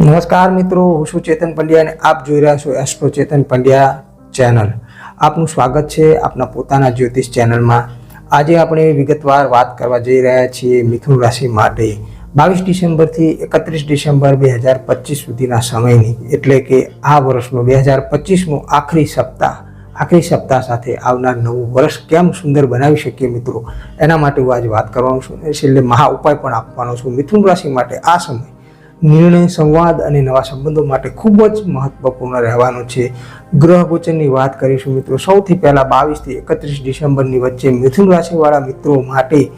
નમસ્કાર મિત્રો, હું છું ચેતન પંડ્યા અને આપ જોઈ રહ્યા છો એસ્ટ્રો ચેતન પંડ્યા ચેનલ. આપનું સ્વાગત છે આપના પોતાના જ્યોતિષ ચેનલમાં. આજે આપણે વિગતવાર વાત કરવા જઈ રહ્યા છીએ મિથુન રાશિ માટે. બાવીસ ડિસેમ્બરથી એકત્રીસ ડિસેમ્બર બે હજાર પચીસ સુધીના સમયની. એટલે કે આ વર્ષનો બે હજાર પચીસનું આખરી સપ્તાહ આખરી સપ્તાહ સાથે આવનાર નવું વર્ષ કેમ સુંદર બનાવી શકીએ મિત્રો? એના માટે હું આજે વાત કરવાનો છું છેલ્લે મહા ઉપાય પણ આપવાનો છું મિથુન રાશિ માટે આ સમય. નિર્ણય, સંવાદ અને નવા સંબંધો માટે ખૂબ જ મહત્વપૂર્ણ રહેવાનો છે. ગ્રહ ગોચરની વાત કરીશું મિત્રો, સૌથી પહેલાં બાવીસથી એકત્રીસ ડિસેમ્બરની વચ્ચે મિથુન રાશિવાળા મિત્રો માટે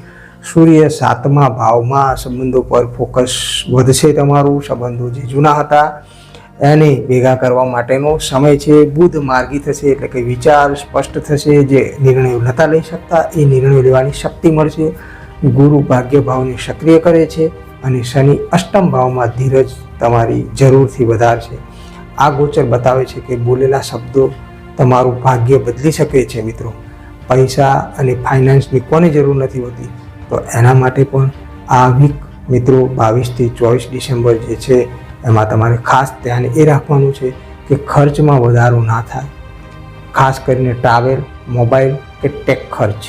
સૂર્ય સાતમા ભાવમાં સંબંધો પર ફોકસ વધશે તમારું. સંબંધો જે જૂના હતા, એને ભેગા કરવા માટેનો સમય છે. બુધ માર્ગી થશે એટલે કે વિચાર સ્પષ્ટ થશે. જે નિર્ણયો નહોતા લઈ શકતા, એ નિર્ણયો લેવાની શક્તિ મળશે. ગુરુ ભાગ્ય ભાવને સક્રિય કરે છે. અને શનિ અષ્ટમ ભાવમાં ધીરજ તમારી જરૂરથી વધારશે. આ ગોચર બતાવે છે કે બોલેલા શબ્દો તમારું ભાગ્ય બદલી શકે છે મિત્રો. પૈસા અને ફાઇનાન્સની કોની જરૂર નથી હોતી. તો એના માટે પણ આ વીક મિત્રો બાવીસથી ચોવીસ ડિસેમ્બર જે છે, એમાં તમારે ખાસ ધ્યાન એ રાખવાનું છે કે ખર્ચમાં વધારો ના થાય. ખાસ કરીને ટ્રાવેલ મોબાઈલ કે ટેક ખર્ચ.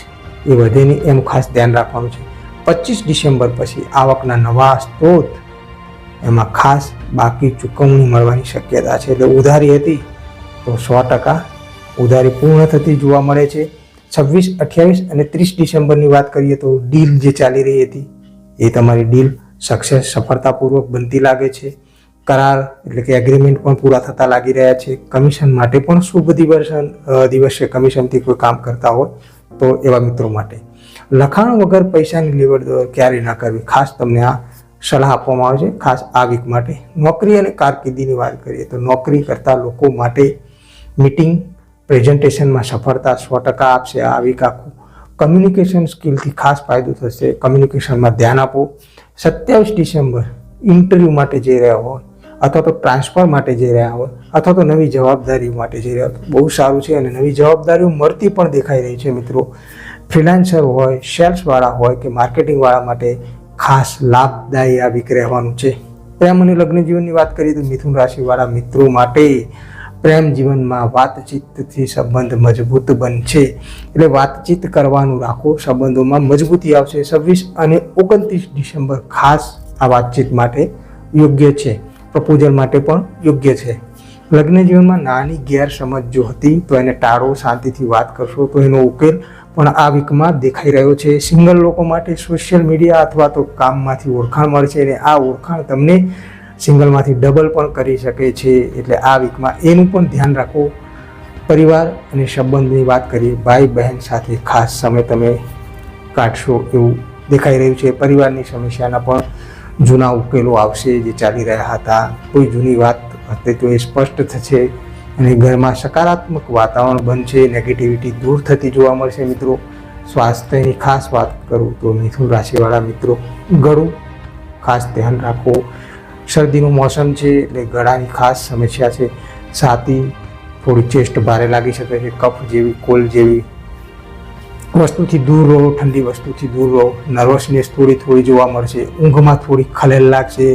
એ વધે નહીં એનું ખાસ ધ્યાન રાખવાનું છે. પચીસ ડિસેમ્બર પછી આવકના નવા સ્ત્રોત એમાં ખાસ બાકી ચૂકવણી મળવાની શક્યતા છે. એટલે ઉધારી હતી તો સો ટકા ઉધારી પૂર્ણ થતી જોવા મળે છે. છવ્વીસ, અઠ્યાવીસ અને ત્રીસ ડિસેમ્બરની વાત કરીએ તો ડીલ જે ચાલી રહી હતી એ તમારી ડીલ સક્સેસ સફળતાપૂર્વક બનતી લાગે છે. કરાર એટલે કે એગ્રીમેન્ટ પણ પૂરા થતા લાગી રહ્યા છે. કમિશન માટે પણ શુભ દિવસ દિવસે કમિશનથી કોઈ કામ કરતા હોય તો એવા મિત્રો માટે લખાણ વગર પૈસાની લેવડ દેવડ ક્યારેય ના કરવી. ખાસ તમને આ સલાહ આપવામાં આવે છે. ખાસ આ વીક માટે નોકરી અને કારકિર્દીની વાત કરીએ તો નોકરી કરતા લોકો માટે મીટિંગ પ્રેઝન્ટેશનમાં સફળતા સો ટકા આપશે. આ વીક આખું કમ્યુનિકેશન સ્કિલથી ખાસ ફાયદો થશે. કમ્યુનિકેશનમાં ધ્યાન આપો. સત્યાવીસ ડિસેમ્બર ઇન્ટરવ્યૂ માટે જઈ રહ્યા હોય અથવા તો ટ્રાન્સફર માટે જઈ રહ્યા હોય અથવા તો નવી જવાબદારીઓ માટે જઈ રહ્યા હોય. બહુ સારું છે અને નવી જવાબદારીઓ મળતી પણ દેખાઈ રહી છે મિત્રો. ફ્રીલાન્સર હોય સેલ્સવાળા હોય કે માર્કેટિંગવાળા માટે ખાસ લાભદાયી આ રહેવાનું છે. પ્રેમ અને લગ્ન જીવનની વાત કરીએ તો મિથુન રાશિવાળા મિત્રો માટે પ્રેમ જીવનમાં વાતચીતથી સંબંધ મજબૂત બનશે. એટલે વાતચીત કરવાનું રાખો, સંબંધોમાં મજબૂતી આવશે. છવ્વીસ અને ઓગણત્રીસ ડિસેમ્બર ખાસ આ વાતચીત માટે યોગ્ય છે. પ્રપોઝલ માટે પણ યોગ્ય છે. લગ્ન જીવનમાં નાની ગેરસમજ જો હતી, તો એને ટાળો, શાંતિથી વાત કરશો, તો એનો ઉકેલ પણ આ વીકમાં દેખાઈ રહ્યો છે. સિંગલ લોકો માટે સોશિયલ મીડિયા અથવા તો કામમાંથી ઓળખાણ મળશે અને આ ઓળખાણ તમને સિંગલમાંથી ડબલ પણ કરી શકે છે. એટલે આ વીકમાં એનું પણ ધ્યાન રાખો. પરિવાર અને સંબંધની વાત કરીએ, ભાઈ બહેન સાથે ખાસ સમય તમે કાઢશો એવું દેખાઈ રહ્યું છે. પરિવારની સમસ્યાના પણ જૂના ઉકેલો આવશે જે ચાલી રહ્યા હતા. કોઈ જૂની વાત હતી તો એ સ્પષ્ટ થશે. અને ઘરમાં સકારાત્મક વાતાવરણ બનશે નેગેટિવિટી દૂર થતી જોવા મળશે મિત્રો. સ્વાસ્થ્યની ખાસ વાત કરું તો મિથુન રાશિવાળા મિત્રો, ગળું ખાસ ધ્યાન રાખો. શરદીનું મોસમ છે એટલે ગળાની ખાસ સમસ્યા છે. છાતી થોડી ચેસ્ટ ભારે લાગી શકે છે, કફ જેવી કોલ્ડ જેવી. વસ્તુથી દૂર રહો, ઠંડી વસ્તુથી દૂર રહો. નર્વસનેસ થોડી થોડી જોવા મળશે. ઊંઘમાં થોડી ખલેલ લાગશે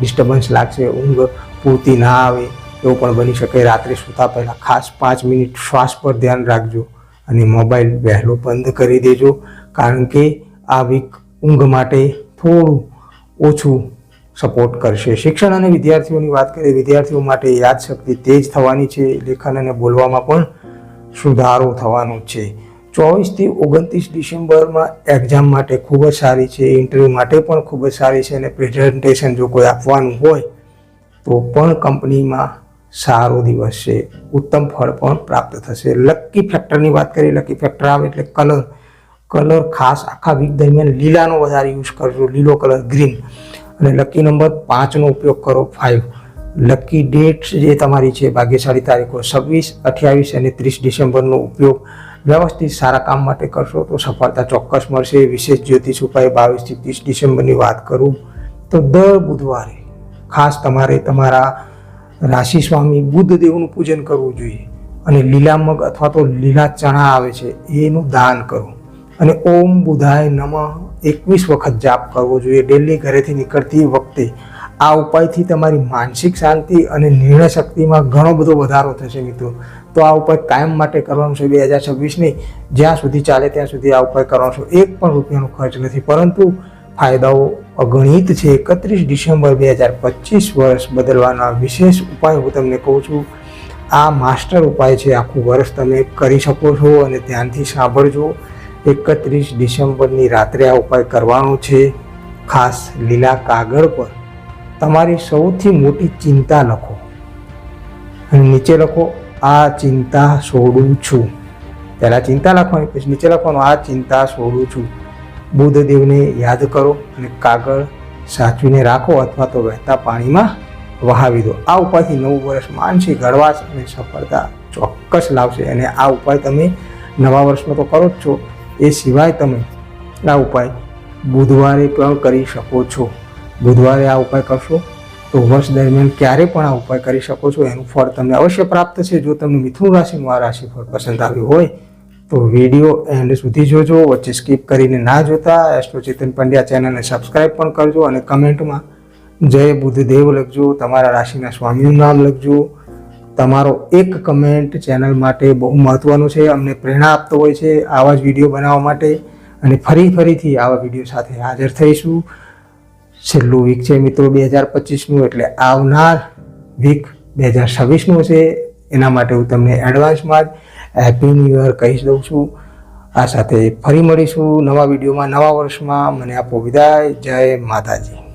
ડિસ્ટર્બન્સ લાગશે. ઊંઘ પૂરતી ના આવે. એવું પણ બની શકે. રાત્રે સૂતા પહેલાં ખાસ પાંચ મિનિટ શ્વાસ પર ધ્યાન રાખજો અને મોબાઈલ વહેલો બંધ કરી દેજો. કારણ કે આ વીક ઊંઘ માટે થોડું ઓછું સપોર્ટ કરશે. શિક્ષણ અને વિદ્યાર્થીઓની વાત કરીએ, વિદ્યાર્થીઓ માટે યાદશક્તિ તેજ થવાની છે. લેખન અને બોલવામાં પણ સુધારો થવાનો છે. ચોવીસથી ઓગણત્રીસ ડિસેમ્બરમાં એક્ઝામ માટે ખૂબ જ સારી છે. ઇન્ટરવ્યૂ માટે પણ ખૂબ જ સારી છે અને પ્રેઝન્ટેશન જો કોઈ આપવાનું હોય, તો પણ કંપનીમાં સારો દિવસ છે. ઉત્તમ ફળ પણ પ્રાપ્ત થશે. લકી ફેક્ટરની વાત કરીએ લકી ફેક્ટર આવે એટલે કલર કલર ખાસ આખા વીક દરમિયાન લીલાનો વધારે યુઝ કરજો. લીલો કલર ગ્રીન અને લકી નંબર પાંચનો ઉપયોગ કરો ફાઇવ લકી ડેટ જે તમારી છે, ભાગ્યશાળી તારીખો છવ્વીસ, અઠ્યાવીસ અને ત્રીસ ડિસેમ્બરનો ઉપયોગ વ્યવસ્થિત સારા કામ માટે કરશો તો સફળતા ચોક્કસ મળશે. વિશેષ જ્યોતિષ ઉપાય બાવીસથી ત્રીસ ડિસેમ્બરની વાત કરું તો દર બુધવારે ખાસ તમારે તમારા રાશિ સ્વામી બુદ્ધદેવનું પૂજન કરવું જોઈએ અને લીલા મગ અથવા તો લીલા ચણા આવે છે, એનું દાન કરો. અને ઓમ બુધાય નમઃ, એકવીસ વખત જાપ કરવો જોઈએ. ડેલી ઘરેથી નીકળતી વખતે આ ઉપાયથી તમારી માનસિક શાંતિ અને નિર્ણય શક્તિમાં ઘણો બધો વધારો થશે મિત્રો. તો આ ઉપાય કાયમ માટે કરવાનો છે. બે હજાર છવ્વીસની જ્યાં સુધી ચાલે ત્યાં સુધી આ ઉપાય કરવાનો છે. એક પણ રૂપિયાનો ખર્ચ નથી. પરંતુ ફાયદાઓ અગણિત છે. એકત્રીસ ડિસેમ્બર બે હજાર પચીસ વર્ષ બદલવાના વિશેષ ઉપાય હું તમને કહું છું. આ માસ્ટર ઉપાય છે. આખું વર્ષ તમે કરી શકો છો અને ધ્યાનથી સાંભળજો. એકત્રીસ ડિસેમ્બરની રાત્રે આ ઉપાય કરવાનો છે. ખાસ લીલા કાગળ પર તમારી સૌથી મોટી ચિંતા લખો. અને નીચે લખો, આ ચિંતા છોડું છું. પહેલાં ચિંતા લખવાની, પછી નીચે લખવાનું, આ ચિંતા છોડું છું. બુદ્ધદેવને યાદ કરો અને કાગળ સાચવીને રાખો અથવા તો વહેતા પાણીમાં વહાવી દો. આ ઉપાયથી નવું વર્ષ માનસિક હળવાશ અને સફળતા ચોક્કસ લાવશે. અને આ ઉપાય તમે નવા વર્ષમાં તો કરો જ છો. એ સિવાય તમે આ ઉપાય બુધવારે પણ કરી શકો છો. બુધવારે આ ઉપાય કરશો તો વર્ષ દરમિયાન ક્યારે પણ આ ઉપાય કરી શકો છો. એનું ફળ તમને અવશ્ય પ્રાપ્ત છે જો તમને મિથુન રાશિનું આ રાશિફળ પસંદ આવ્યું હોય તો વીડિયો એન્ડ સુધી જોજો, વચ્ચે સ્કીપ કરીને ના જોતા. એસ્ટ્રો ચેતન પંડ્યા ચેનલને સબસ્ક્રાઈબ પણ કરજો અને કમેન્ટમાં જય બુદ્ધદેવ લખજો, તમારા રાશિના સ્વામીનું નામ લખજો. તમારો એક કમેન્ટ ચેનલ માટે બહુ મહત્વનું છે, અમને પ્રેરણા આપતો હોય છે આવા જ વીડિયો બનાવવા માટે. અને ફરી ફરીથી આવા વીડિયો સાથે હાજર થઈશું. છેલ્લું વીક છે મિત્રો બે હજાર પચીસનું, એટલે આવનાર વીક બે હજાર છવ્વીસનું છે. એના માટે હું તમને એડવાન્સમાં જ હેપી ન્યૂ યર કહી દઉં છું. આ સાથે ફરી મળીશું નવા વિડીયોમાં, નવા વર્ષમાં. મને આપો વિદાય. જય માતાજી.